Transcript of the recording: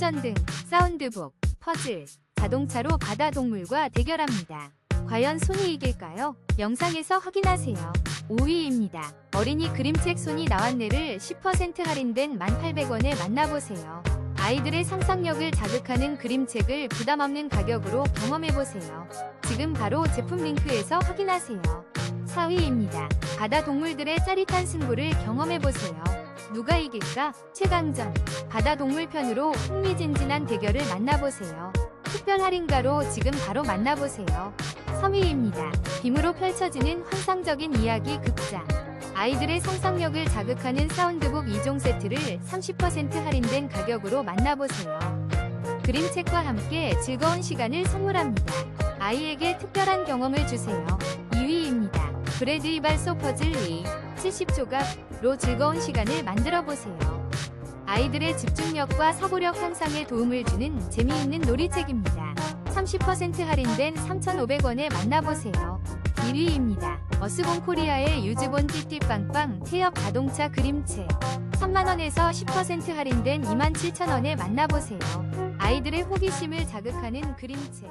동전 등 사운드북, 퍼즐, 자동차로 바다 동물과 대결합니다. 과연 손이 이길까요? 영상에서 확인하세요. 5위입니다. 어린이 그림책 손이 나왔네를 10% 할인된 1,800원에 만나보세요. 아이들의 상상력을 자극하는 그림책을 부담 없는 가격으로 경험해보세요. 지금 바로 제품 링크에서 확인하세요. 4위입니다. 바다 동물들의 짜릿한 승부를 경험해보세요. 누가 이길까? 최강전. 바다 동물 편으로 흥미진진한 대결을 만나보세요. 특별 할인가로 지금 바로 만나보세요. 3위입니다. 빔으로 펼쳐지는 환상적인 이야기 극장. 아이들의 상상력을 자극하는 사운드북 2종 세트를 30% 할인된 가격으로 만나보세요. 그림책과 함께 즐거운 시간을 선물합니다. 아이에게 특별한 경험을 주세요. 2위입니다. 브래드 이발소 퍼즐 2 70조각로 즐거운 시간을 만들어 보세요. 아이들의 집중력과 사고력 향상에 도움을 주는 재미있는 놀이책입니다. 30% 할인된 3,500원에 만나보세요. 1위입니다. 어스본 코리아의 유즈본 띠띠빵빵 태엽 자동차 그림책 3만원에서 10% 할인된 27,000원에 만나보세요. 아이들의 호기심을 자극하는 그림책